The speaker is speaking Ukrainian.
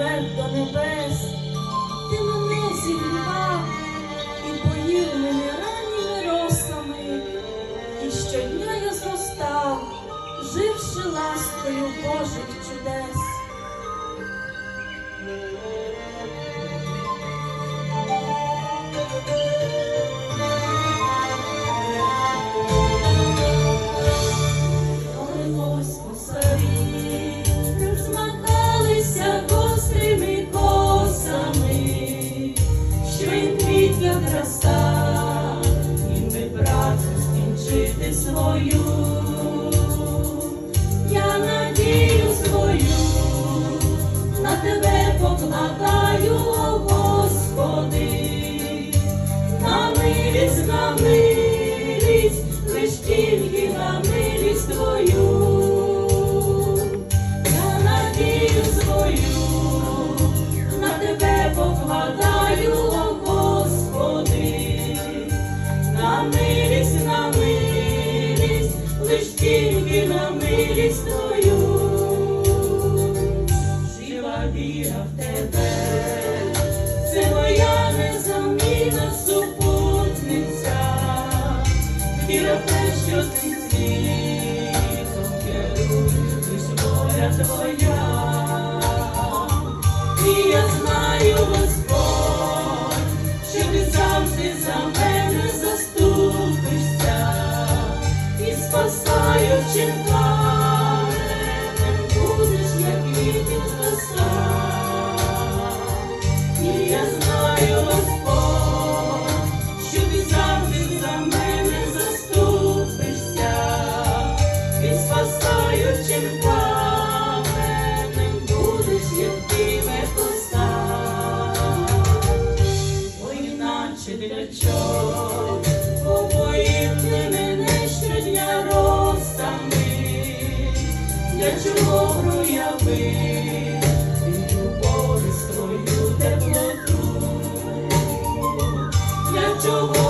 до небес, ти мене зігрівав і поїв мене ранніми росами, і щодня я зростав, живши ласкою Божих чудес. Свою. Я надію свою, на тебе покладаю, Господи, на милість, на милість, лиш тільки на милість Твою, милість Для чого побоїти мене щодня ростами, для чого прояви любов теплоту, для чого?